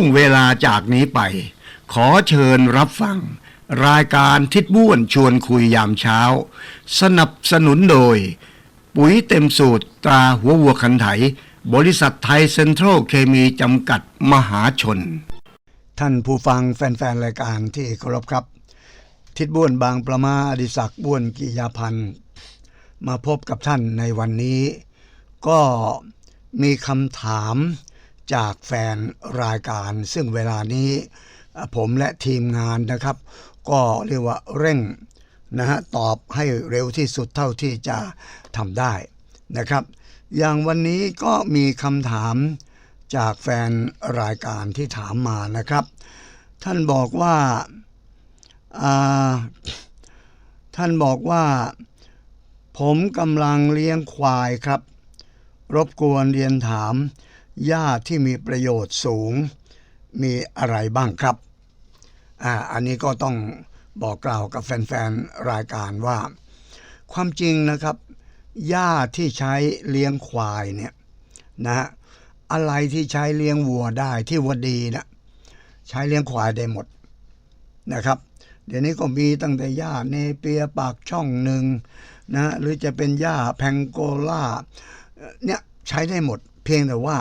วงเวลาจากนี้ไป ขอเชิญรับฟัง รายการทิดบ้วนชวนคุยยามเช้า สนับสนุนโดย ปุ๋ยเต็มสูตรตราหัววัวคันไถ บริษัทไทยเซ็นทรัลเคมีจำกัดมหาชน ท่านผู้ฟังแฟนๆ รายการที่เคารพครับ ทิดบ้วนบางประมาอดิศักดิ์บ้วนกิยาพันธ์มาพบกับท่านในวันนี้ ก็มีคำถาม จากแฟนรายการ ซึ่งเวลานี้ผมและทีมงานนะครับ ก็เรียกว่าเร่งนะฮะตอบให้เร็วที่สุดเท่าที่จะทำได้นะครับ อย่างวันนี้ก็มีคำถามจากแฟนรายการที่ถามมานะครับ ท่านบอกว่าอ่าท่านบอกว่า ผมกำลังเลี้ยงควายครับ รบกวนเรียนถาม หญ้าที่มีประโยชน์สูงมีอะไรบ้างครับอ่าอันนี้ก็ต้องบอกกล่าวกับแฟนๆ รายการว่า ความจริงนะครับหญ้าที่ใช้เลี้ยงควายเนี่ยนะฮะอะไรที่ใช้เลี้ยงวัวได้ที่วัวดีนะใช้เลี้ยงควายได้หมดนะครับ เดี๋ยวนี้ก็มีตั้งแต่หญ้าเนเปียปากช่องหนึ่งนะหรือจะเป็นหญ้าแพงโกล่าเนี่ยใช้ได้หมด พียงแต่ว่า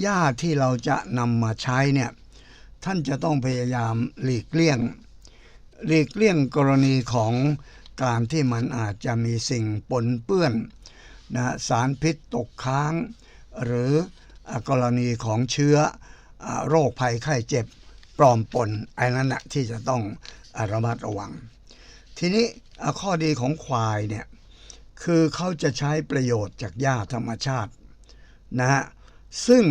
หญ้าที่เราจะนำมาใช้เนี่ยท่านจะต้องพยายามหลีกเลี่ยง หลีกเลี่ยงกรณีของการที่มันอาจจะมีสิ่งปนเปื้อนนะสารพิษตกค้าง หรืออกรณีของเชื้ออโรคภัยไข้เจ็บปลอมปนไอ้นั้นนะที่จะต้องอระมัดระวัง ทีนี้ข้อดีของควายเนี่ยคือเขาจะใช้ประโยชน์จากหญ้าธรรมชาติ นะฮะซึ่ง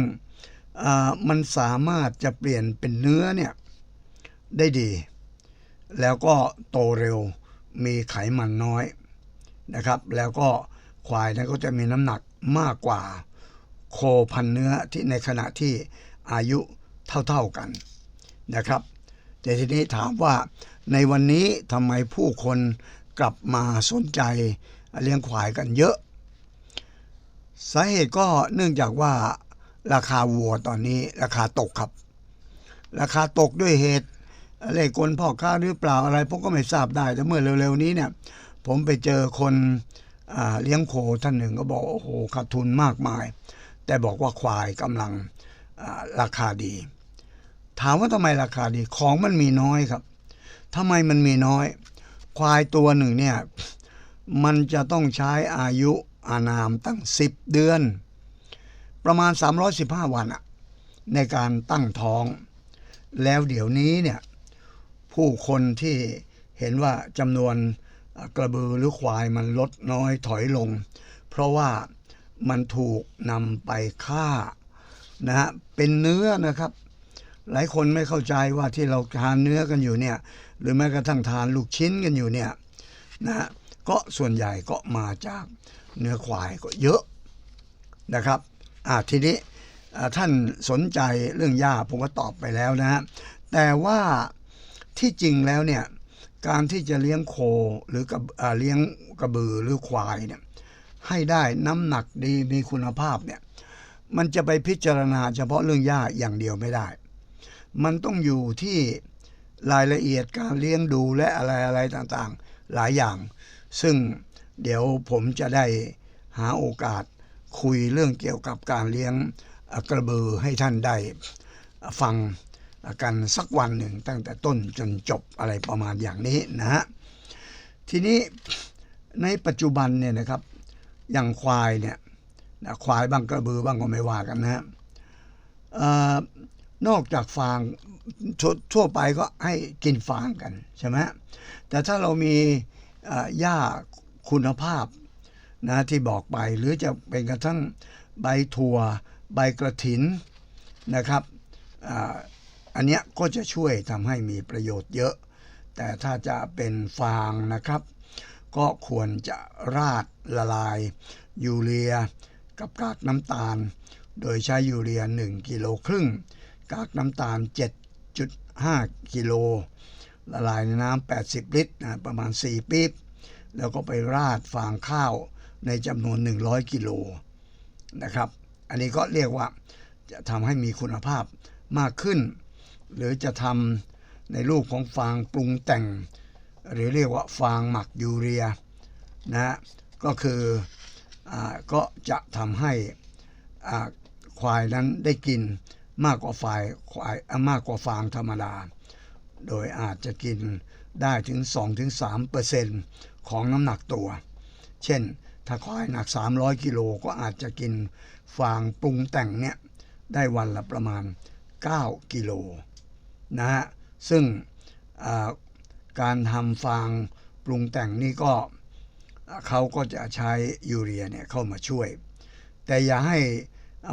มันสามารถจะเปลี่ยนเป็นเนื้อเนี่ยได้ดี แล้วก็โตเร็วมีไขมันน้อยนะครับ แล้วก็ควายนั้นก็จะมีน้ำหนักมากกว่าโคพันเนื้อที่ในขณะที่อายุเท่าๆกันนะครับ แต่ทีนี้ถามว่าในวันนี้ทำไมผู้คนกลับมาสนใจเลี้ยงควายกันเยอะ สาเหตุก็เนื่องจากว่าราคาวัวตอนนี้ราคาตกครับ ราคาตกด้วยเหตุอะไรกลพ่อค้าหรือเปล่าอะไรผมก็ไม่ทราบได้แต่เมื่อเร็วๆนี้เนี่ย ผมไปเจอคนอเลี้ยงโคท่านหนึ่งก็บอกโอ้โหขาดทุนมากมาย แต่บอกว่าควายกำลังราคาดี ถามว่าทำไมราคาดีของมันมีน้อยครับทำไมมันมีน้อย ควายตัวหนึ่งเนี่ย มันจะต้องใช้อายุ อานามตั้ง 10 เดือน ประมาณ 315 วันอะในการตั้งท้อง แล้วเดี๋ยวนี้เนี่ยผู้คนที่เห็นว่าจำนวนกระบือหรือควายมันลดน้อยถอยลง เพราะว่ามันถูกนำไปฆ่านะฮะเป็นเนื้อนะครับ หลายคนไม่เข้าใจว่าที่เราทานเนื้อกันอยู่เนี่ยหรือแม้กระทั่งทานลูกชิ้นกันอยู่เนี่ยนะฮะก็ส่วนใหญ่ก็มาจาก เนื้อควายก็เยอะนะครับอ่าทีนี้ท่านสนใจเรื่องหญ้าผมก็ตอบไปแล้วนะฮะแต่ว่าที่จริงแล้วเนี่ยการที่จะเลี้ยงโคหรือกับเลี้ยงกระบือหรือควายเนี่ยให้ได้น้ำหนักดีมีคุณภาพเนี่ยมันจะไปพิจารณาเฉพาะเรื่องหญ้าอย่างเดียวไม่ได้ มันต้องอยู่ที่รายละเอียดการเลี้ยงดูและอะไรอะไรต่างๆ หลายอย่าง ซึ่ง เดี๋ยวผมจะได้หาโอกาสคุยเรื่องเกี่ยวกับการเลี้ยงกระบือให้ท่านได้ฟังกันสักวันหนึ่งตั้งแต่ต้นจนจบอะไรประมาณอย่างนี้นะฮะทีนี้ในปัจจุบันเนี่ยนะครับอย่างควายเนี่ยควายบ้างกระบือบ้างก็ไม่ว่ากันนะฮะนอกจากฟางทั่วทั่วไปก็ให้กินฟางกันใช่ไหมแต่ถ้าเรามีหญ้า คุณภาพนะที่บอกไปหรือจะเป็นกระทั่งใบถั่ว ใบกระถินนะครับออันเนี้ยก็จะช่วยทำให้มีประโยชน์เยอะ แต่ถ้าจะเป็นฟางนะครับ ก็ควรจะราดละลาย ยูเรีย กับกากน้ำตาล โดยใช้ยูเรีย 1กิโลครึ่งกากน้ำตาล 7.5กิโลละลายในน้ำ80 ลิตรนะประมาณ 4 ปี๊บ แล้วก็ไปราดฟางข้าวในจำนวน 100 กิโลนะครับ อันนี้ก็เรียกว่าจะทำให้มีคุณภาพมากขึ้น หรือจะทำในรูปของฟางปรุงแต่ง หรือเรียกว่าฟางหมักยูเรียนะก็คืออก็จะทำให้ควายนั้นได้กินมากกว่าฝายควายมากกว่าฟางธรรมดา โดยอาจจะกินได้ถึง 2-3% ของน้ำหนักตัว เช่น ถ้าควายหนัก 300 กิโลก็อาจจะกินฟางปรุงแต่งเนี่ยได้วันละประมาณ 9 กิโลนะฮะ ซึ่งการทำฟางปรุงแต่งนี่ก็เขาก็จะใช้ยูเรียเนี่ยเข้ามาช่วย แต่อย่าให้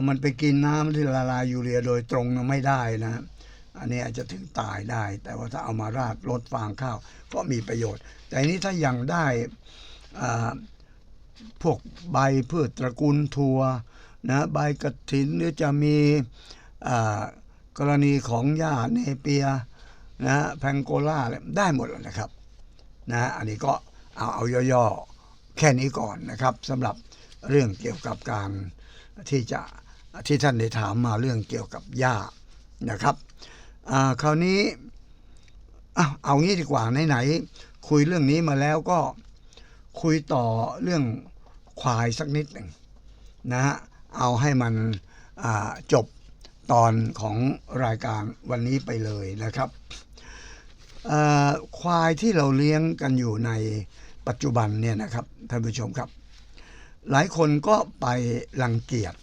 มันไปกินน้ำที่ละลายยูเรียโดยตรงนะไม่ได้นะ อันนี้อาจจะถึงตายได้ แต่ว่าถ้าเอามาราดลดฟางข้าวก็มีประโยชน์ แต่อันนี้ถ้ายังได้พวกใบพืชตระกูลทัวนะใบกระถินหรือจะมีกรณีของหญ้าเนเปียนะแพงโกล่าอะไรได้หมดแล้วนะครับนะอันนี้ก็เอาเอาย่อๆแค่นี้ก่อนนะครับสำหรับเรื่องเกี่ยวกับการที่จะที่ท่านได้ถามมาเรื่องเกี่ยวกับหญ้านะครับ อ่าคราวนี้อะเอางี้ดีกว่าไหนๆคุยเรื่องนี้มาแล้วก็คุยต่อเรื่องควายสักนิดหนึ่งนะฮะเอาให้มันจบตอนของรายการวันนี้ไปเลยนะครับควายที่เราเลี้ยงกันอยู่ในปัจจุบันเนี่ยนะครับท่านผู้ชมครับ หลายคนก็ไปรังเกียจ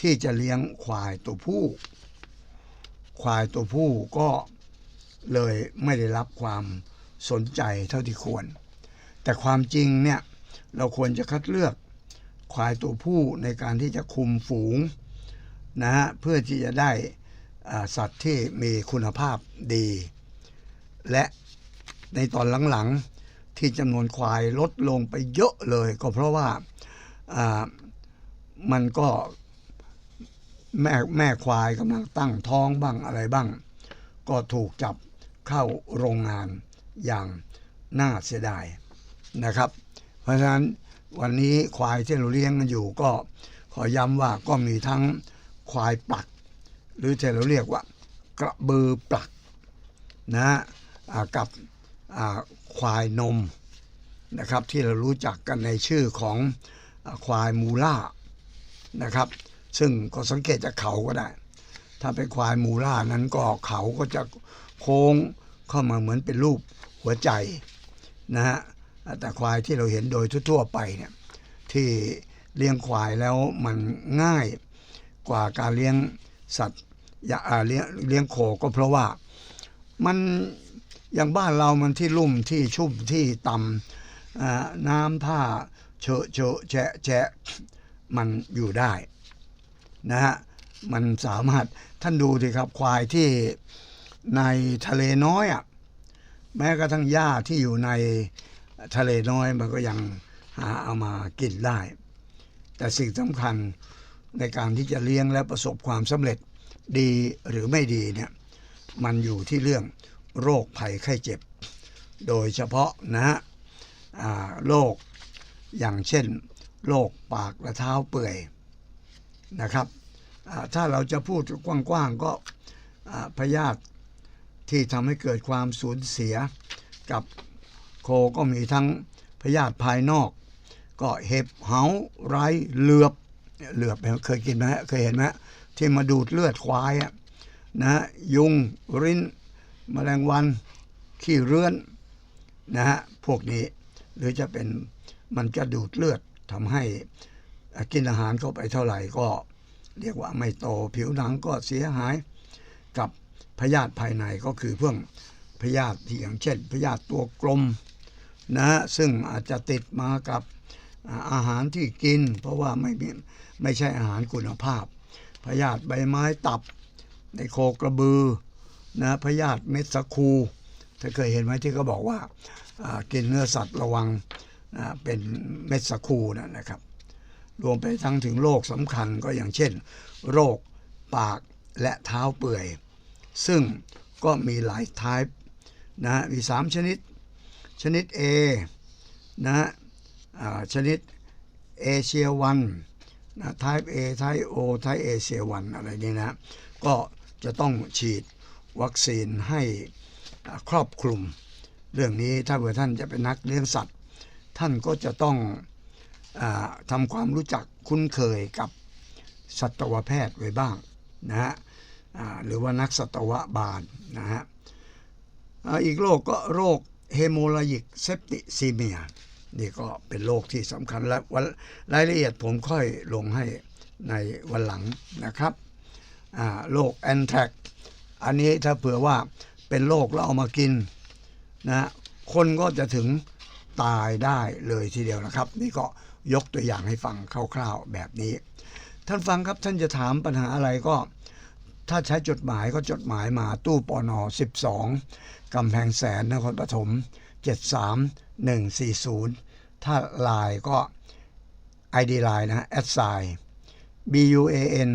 ที่จะเลี้ยงควายตัวผู้ ควายตัวผู้ก็เลยไม่ได้รับความสนใจเท่าที่ควร แต่ความจริงเนี่ยเราควรจะคัดเลือกควายตัวผู้ในการที่จะคุมฝูงนะฮะเพื่อที่จะได้สัตว์ที่มีคุณภาพดี และในตอนหลังๆที่จำนวนควายลดลงไปเยอะเลย ก็เพราะว่ามันก็ แม่แม่ควายกำลังตั้งท้องบ้างอะไรบ้าง ก็ถูกจับเข้าโรงงานอย่างน่าเสียดายนะครับ เพราะฉะนั้นวันนี้ควายที่เราเลี้ยงกันอยู่ก็ขอย้ำว่าก็มีทั้งควายปลัก หรือที่เราเรียกว่า กระบือปลักนะกับควายนมนะครับที่เรารู้จักกันในชื่อของควายมูล่านะครับ ซึ่งก็สังเกตจากเขาก็ได้ ถ้าเป็นควายมูล่านั้นก็เขาก็จะโค้งเข้ามาเหมือนเป็นรูปหัวใจนะฮะแต่ควายที่เราเห็นโดยทั่วๆไปเนี่ยที่เลี้ยงควายแล้วมันง่ายกว่าการเลี้ยงสัตว์อย่าเลี้ยงเลี้ยงโคก็เพราะว่ามันอย่างบ้านเรามันที่ลุ่มที่ชุ่มที่ต่ำน้ำท่าเฉอะเฉอะแฉะแฉะมันอยู่ได้ นะฮะมันสามารถท่านดูสิครับควายที่ในทะเลน้อยอะแม้กระทั่งหญ้าที่อยู่ในทะเลน้อยมันก็ยังหาเอามากินได้ แต่สิ่งสำคัญในการที่จะเลี้ยงและประสบความสำเร็จดีหรือไม่ดีเนี่ยมันอยู่ที่เรื่องโรคภัยไข้เจ็บ โดยเฉพาะนะฮะโรคอย่างเช่นโรคปากและเท้าเปื่อย นะครับถ้าเราจะพูดกว้างๆก็พยาธิที่ทำให้เกิดความสูญเสียกับโคก็มีทั้งพยาธิภายนอก ก็เห็บเหาไรเหลือบเหลือบเคยกินไหมเคยเห็นไหมที่มาดูดเลือดควายนะยุงริ้นแมลงวัน ขี้เรื้อนนะฮะพวกนี้หรือจะเป็นมันจะดูดเลือดทำให้ กินอาหารเข้าไปเท่าไหร่ก็เรียกว่าไม่โตผิวหนังก็เสียหายกับพยาธิภายในก็คือเพื่องพยาธิที่อย่างเช่น พยาธิตัวกลมนะซึ่งอาจจะติดมากับอาหารที่กิน เพราะว่าไม่ไม่ใช่อาหารคุณภาพ พยาธิใบไม้ตับในโคกระบือนะพยาธิเม็ดสะคูถ้าเคยเห็นไหมที่เขาบอกว่ากินเนื้อสัตว์ระวังเป็นเม็ดสะคูนะครับ รวมไปทั้งถึงโรคสำคัญก็อย่างเช่น โรคปากและเท้าเปื่อย ซึ่งก็มีหลายทายนะมีสามชนิด ชนิด A นะชนิดเอเชียวันนะ type A type O type เอเชียวันอะไรนี่นะ ก็จะต้องฉีดวัคซีนให้ครอบคลุม เรื่องนี้ถ้าเผื่อท่านจะเป็นนักเลี้ยงสัตว์ ท่านก็จะต้อง ทำความรู้จักคุ้นเคยกับสัตวแพทย์ไว้บ้างนะฮะหรือว่านักสัตวบาลนะฮะอีกโรคก็โรคเฮโมลายิกเซปติซีเมียนี่ก็เป็นโรคที่สำคัญและวันรายละเอียดผมค่อยลงให้ในวันหลังนะครับโรคแอนแทรกอันนี้ถ้าเผื่อว่าเป็นโรคแล้วเอามากินนะฮะคนก็จะถึงตายได้เลยทีเดียวนะครับ นี่ก็ ยกตัวอย่างให้ฟังคร่าวๆแบบนี้ ท่านฟังครับท่านจะถามปัญหาอะไรก็ ถ้าใช้จดหมายก็จดหมายมาตู้ปอนอ12กำแพงแสนนครปฐม73140 ถ้าลน์ก็ ID ไลน์นะแอดไซ B U A N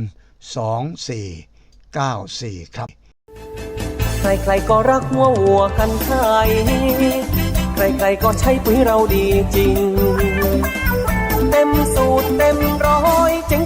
2494 ครับ ใครๆก็รักหัววัวกันไทยใครๆก็ใช้ปุ๋ยเราดีจริง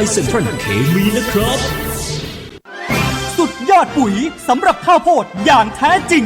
ยเซ็นทรัลเคมีนะครับ สุดยอดปุ๋ยสำหรับข้าวโพดอย่างแท้จริง